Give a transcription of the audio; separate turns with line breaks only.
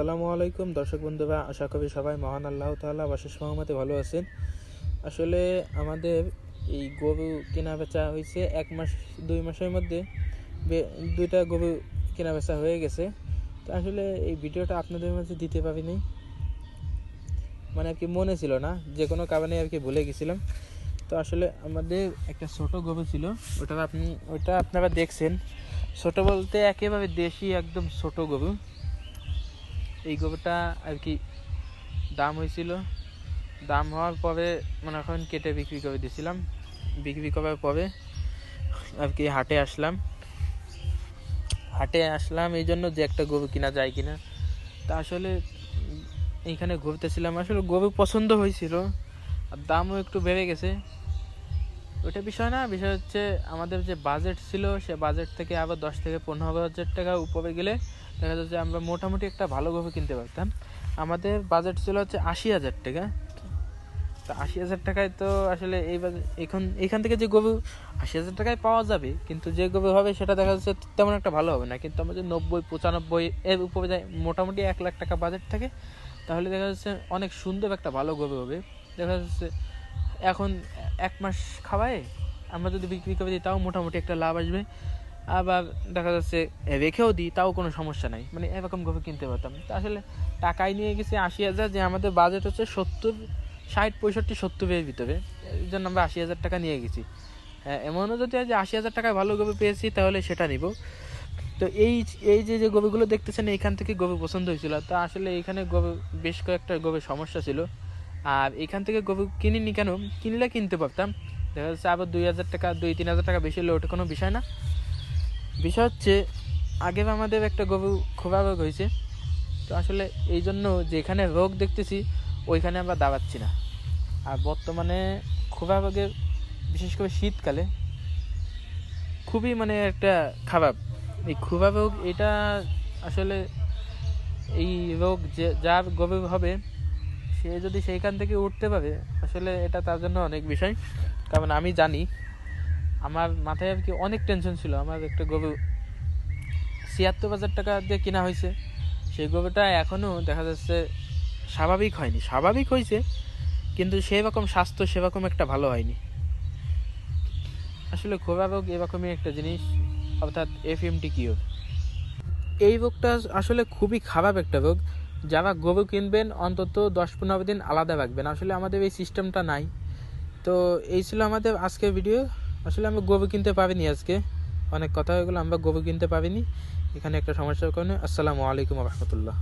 আসসালামু আলাইকুম। দর্শক বন্ধুরা, আশা করি সবাই মহান আল্লাহ তাআলা বাশেষ মহম্মতে ভালো আছেন। আসলে আমাদের এই গরু কেনা বেচা হয়েছে এক মাস, দুই মাসের মধ্যে দুইটা গরু কেনা বেচা হয়ে গেছে। তো আসলে এই ভিডিওটা আপনাদের মাঝে দিতে পারিনি। মানে আর কি মনে ছিল না, যে কোনো কারণে আর কি ভুলে গেছিলাম। তো আসলে আমাদের একটা ছোট গরু ছিল, ওটা আপনি, ওটা আপনারা দেখছেন। ছোট বলতে একেবারে দেশি একদম ছোট গরু। এই গরুটা আর কি দাম হয়েছিল। দাম হওয়ার পরে মনে এখন কেটে বিক্রি করে দিয়েছিলাম। বিক্রি করার পরে আর কি হাটে আসলাম। হাটে আসলাম, এই জন্য যে একটা গরু কিনা যায় কিনা। তা আসলে এইখানে ঘুরতেছিলাম। আসলে গরু পছন্দ হয়েছিল, আর দামও একটু বেড়ে গেছে। ওটা বিষয় না, বিষয় হচ্ছে আমাদের যে বাজেট ছিল, সে বাজেট থেকে আবার দশ থেকে পনেরো হাজার টাকা উপরে গেলে দেখা যাচ্ছে আমরা মোটামুটি একটা ভালো গরু কিনতে পারতাম। আমাদের বাজেট ছিল হচ্ছে আশি হাজার টাকা। তো আশি হাজার টাকায় তো আসলে এই এখন, এখান থেকে যে গরু আশি হাজার টাকায় পাওয়া যাবে, কিন্তু যে গরু হবে সেটা দেখা যাচ্ছে তেমন একটা ভালো হবে না। কিন্তু আমাদের নব্বই, পঁচানব্বই এর উপরে যায় মোটামুটি এক লাখ টাকা বাজেট থাকে, তাহলে দেখা যাচ্ছে অনেক সুন্দর একটা ভালো গরু হবে। দেখা যাচ্ছে এখন এক মাস খাওয়ায়, আমরা যদি বিক্রি করে দিই, তাও মোটামুটি একটা লাভ আসবে। আবার দেখা যাচ্ছে রেখেও দিই তাও কোনো সমস্যা নাই। মানে এরকম গরু কিনতে পারতাম। তো আসলে টাকায় নিয়ে গেছি আশি হাজার যে আমাদের বাজেট হচ্ছে সত্তর ষাট পঁয়ষট্টি সত্তরের ভিতরে। এই জন্য আমরা আশি হাজার টাকা নিয়ে গেছি। হ্যাঁ, এমনও যদি যে আশি হাজার টাকায় ভালো গরু পেয়েছি তাহলে সেটা নিব। তো এই এই যে যে গরুগুলো দেখতেছেন এইখান থেকে গরু পছন্দ হয়েছিল। তা আসলে এইখানে গরু বেশ কয়েকটা গরুর সমস্যা ছিল। আর এখান থেকে গরু কিনিনি কেন? কিনলে কিনতে পারতাম। দেখা যাচ্ছে আবার দুই হাজার টাকা দুই তিন হাজার টাকা বেশি হলে ওটা কোনো বিষয় না। বিষয় হচ্ছে আগে আমাদের একটা গরু খোবা রোগ হয়েছে। তো আসলে এই জন্য যেখানে রোগ দেখতেছি, ওইখানে আমরা দাঁড়াচ্ছি না। আর বর্তমানে খোবা রোগের বিশেষ করে শীতকালে, খুবই মানে একটা খারাপ। এই খোবা রোগ এটা আসলে এই রোগ যে, যার গরু হবে, সে যদি সেইখান থেকে উঠতে পারে, আসলে এটা তার জন্য অনেক বিষয়। কারণ আমি জানি আমার মাথায় আর কি অনেক টেনশন ছিল। আমার একটা গরু ছিয়াত্তর হাজার টাকা দিয়ে কেনা হয়েছে। সেই গরুটা এখনও দেখা যাচ্ছে স্বাভাবিক হয়নি। স্বাভাবিক হয়েছে, কিন্তু সেরকম স্বাস্থ্য সেরকম একটা ভালো হয়নি। আসলে খোরা রোগ এরকমই একটা জিনিস, অর্থাৎ এফএমটি কিও এই রোগটা আসলে খুবই খারাপ একটা রোগ। যারা গরু কিনবেন, অন্তত দশ পনেরো দিন আলাদা রাখবেন। আসলে আমাদের এই সিস্টেমটা নাই। তো এই ছিল আমাদের আজকের ভিডিও আসলে আমরা গরু কিনতে পারিনি আজকে। অনেক কথা হয়ে গেলো, আমরা গরু কিনতে পারিনি। এখানে একটা সমস্যার কারণে। আসসালামু আলাইকুম রহমতুল্লাহ।